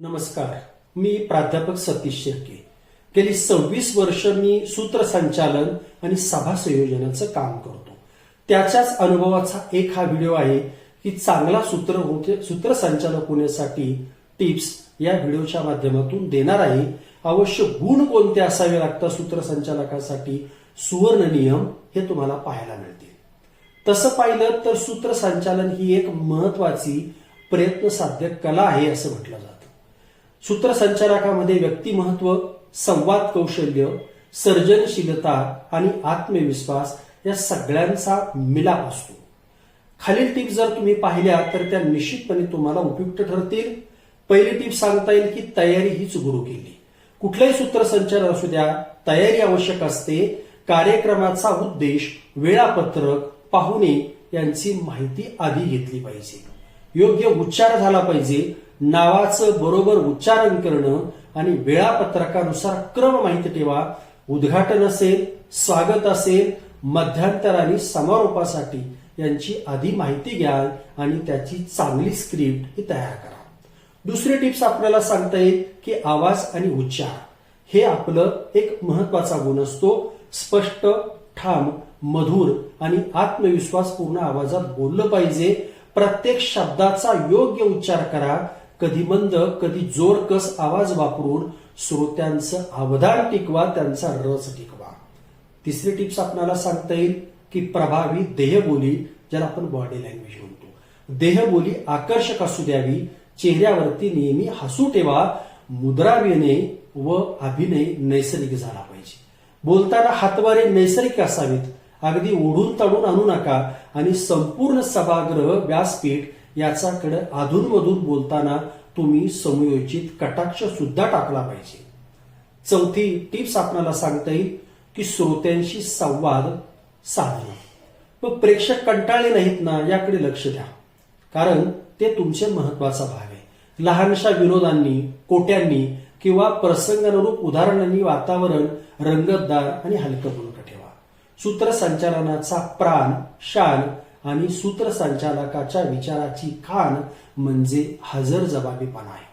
नमस्कार मी प्राध्यापक सतीश शिर्के. गेली सव्वीस वर्ष मी सूत्रसंचालन आणि सभा संयोजनाचं काम करतो. त्याच्याच अनुभवाचा एक हा व्हिडिओ आहे की चांगला सूत्र होते- सूत्रसंचालक होण्यासाठी टिप्स या व्हिडिओच्या माध्यमातून देणार आहे. अवश्य गुण कोणते असावे लागतात सूत्रसंचालकासाठी? सुवर्ण नियम हे तुम्हाला पाहायला मिळतील. तसं पाहिलं तर सूत्रसंचालन ही एक महत्वाची प्रयत्न साध्य कला आहे असं म्हटलं जातं. सूत्रसंचालकामध्ये व्यक्तिमत्व संवाद कौशल्य सर्जनशीलता आणि आत्मविश्वास या सगळ्यांचा मिलाप असतो. खालील टिप्स जर तुम्ही पाहिल्या तर त्या निश्चितपणे तुम्हाला उपयुक्त ठरतील. पहिली टिप सांगता येईल की तयारी हीच गुरु केली. कुठलाही सूत्रसंचालन असू द्या तयारी आवश्यक असते. कार्यक्रमाचा उद्देश वेळापत्रक पाहुणे यांची माहिती आधी घेतली पाहिजे. योग्य उच्चार झाला पाहिजे. नावाचं बरोबर उच्चारण करणं आणि वेळापत्रकानुसार क्रम माहिती ठेवा. उद्घाटन असेल स्वागत असेल मध्यांतर आणि समारोपासाठी यांची आधी माहिती घ्या आणि त्याची चांगली स्क्रिप्ट ही तयार करा. दुसरी टिप्स आपल्याला सांगता येईल की आवाज आणि उच्चार हे आपलं एक महत्त्वाचा गुण असतो. स्पष्ट ठाम मधुर आणि आत्मविश्वासपूर्ण आवाजात बोललं पाहिजे. प्रत्येक शब्दाचा योग्य उच्चार करा. कधी मंद कधी जोरकस आवाज वापरून श्रोत्यांचं अवधान टिकवा त्यांचा रस टिकवा. तिसरी टिप्स आपल्याला सांगता येईल की प्रभावी देहबोली ज्याला आपण बॉडी लँग्वेज म्हणतो. देहबोली आकर्षक असू द्यावी चेहऱ्यावरती नेहमी हसू ठेवा मुद्राविनय व अभिनय नैसर्गिक झाला पाहिजे. बोलताना हातवारे नैसर्गिक असावेत अगदी ओढून तडून आणू नका आणि संपूर्ण सभागृह व्यासपीठ याच्याकडे अधूनमधून बोलताना तुम्ही समयोचित कटाक्ष सुद्धा टाकला पाहिजे. चौथी टिप्स आपणाला सांगता येईल की श्रोत्यांशी संवाद साधणं. मग प्रेक्षक कंटाळले नाहीत ना याकडे लक्ष द्या. कारण ते तुमचे महत्त्वाचा भाग आहे. लहानशा विनोदांनी कोट्यांनी किंवा प्रसंगानुरूप उदाहरणांनी वातावरण रंगतदार आणि हलकं फुलकं ठेवा. सूत्रसंचालनाचा प्राण शान आणि सूत्रसंचालकाच्या विचाराची खाण म्हणजे हजर जबाबीपणा आहे.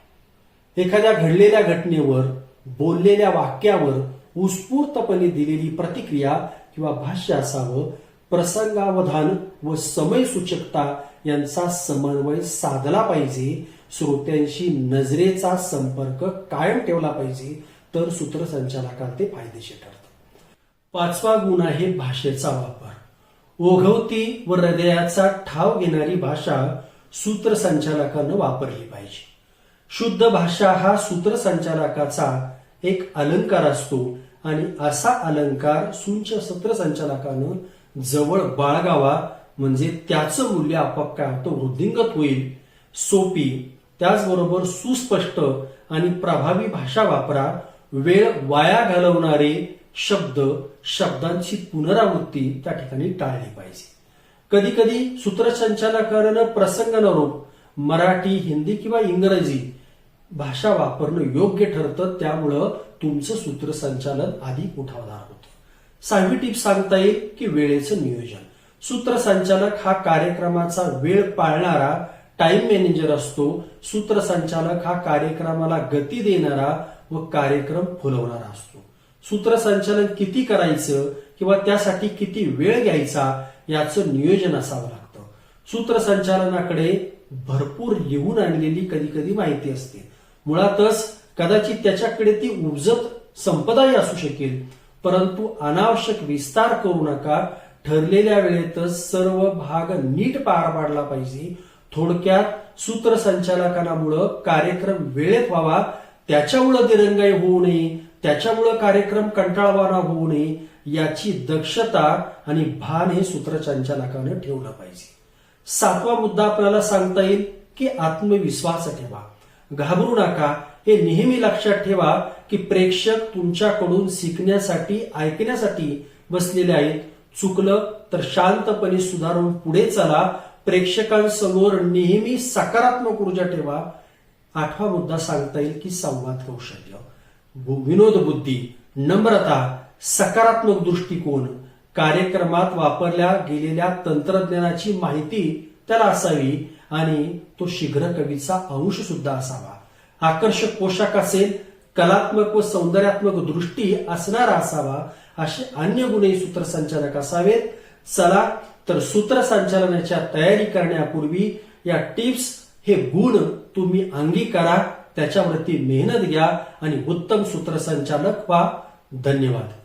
एखाद्या घडलेल्या घटनेवर बोललेल्या वाक्यावर उत्स्फूर्तपणे दिलेली प्रतिक्रिया किंवा भाष्य असावं प्रसंगावधान व समय सूचकता यांचा समन्वय साधला पाहिजे श्रोत्यांशी नजरेचा संपर्क कायम ठेवला पाहिजे तर सूत्रसंचालकाला ते फायदेशीर ठरतं. पाचवा गुण आहे भाषेचा वापर. ओघवती व हृदयाचा ठाव घेणारी भाषा सूत्रसंचालकानं वापरली पाहिजे. शुद्ध भाषा हा सूत्रसंचालकाचा एक अलंकार असतो आणि असा अलंकार सुंच सूत्रसंचालकानं जवळ बाळगावा म्हणजे त्याचं मूल्य आपोआप काय होतं वृद्धिंगत होईल सोपी त्याचबरोबर सुस्पष्ट आणि प्रभावी भाषा वापरा वेळ वाया घालवणारे शब्द शब्दांची पुनरावृत्ती त्या ठिकाणी टाळली पाहिजे. कधी कधी सूत्रसंचालकानं प्रसंगानुरूप मराठी हिंदी किंवा इंग्रजी भाषा वापरणं योग्य ठरतं त्यामुळं तुमचं सूत्रसंचालन अधिक उठावदार होतं. सहावी टीप सांगता येईल की वेळेचं नियोजन. सूत्रसंचालक हा कार्यक्रमाचा वेळ पाळणारा टाइम मॅनेजर असतो. सूत्रसंचालक हा कार्यक्रमाला गती देणारा व कार्यक्रम फुलवणारा असतो. सूत्रसंचालन किती करायचं किंवा त्यासाठी किती वेळ घ्यायचा याचं नियोजन असावं लागतं. सूत्रसंचालनाकडे भरपूर लिहून आणलेली कधी कधी माहिती असते. मुळातच कदाचित त्याच्याकडे ती उपजत संपदाही असू शकेल परंतु अनावश्यक विस्तार करू नका. ठरलेल्या वेळेतच सर्व भाग नीट पार पाडला पाहिजे. थोडक्यात सूत्रसंचालकांमुळं कार्यक्रम वेळेत व्हावा त्याच्यामुळं दिरंगाई होऊ नये त्याच्यामुळं कार्यक्रम कंटाळवाना होऊ नये याची दक्षता आणि भान हे सूत्रसंचालकानं ठेवलं पाहिजे. सातवा मुद्दा आपल्याला सांगता येईल की आत्मविश्वास ठेवा. घाबरू नका. हे नेहमी लक्षात ठेवा की प्रेक्षक तुमच्याकडून शिकण्यासाठी ऐकण्यासाठी बसलेले आहेत. चुकलं तर शांतपणे सुधारून पुढे चला. प्रेक्षकांसमोर नेहमी सकारात्मक ऊर्जा ठेवा. आठवा मुद्दा सांगता येईल की संवाद कौशल्य. विनोद बुद्धी नम्रता सकारात्मक दृष्टिकोन कार्यक्रमात वापरल्या गेलेल्या तंत्रज्ञानाची माहिती त्याला असावी आणि तो शीघ्र कवीचा अंश सुद्धा असावा. आकर्षक पोशाख असेल कलात्मक व सौंदर्यात्मक दृष्टी असणारा असावा असे अन्य गुणही सूत्रसंचालक असावेत. चला तर सूत्रसंचालनाच्या तयारी करण्यापूर्वी या टिप्स हे गुण तुम्ही अंगीकारा. त्याच्यावरती मेहनत घ्या आणि उत्तम सूत्रसंचालक व्हा. धन्यवाद.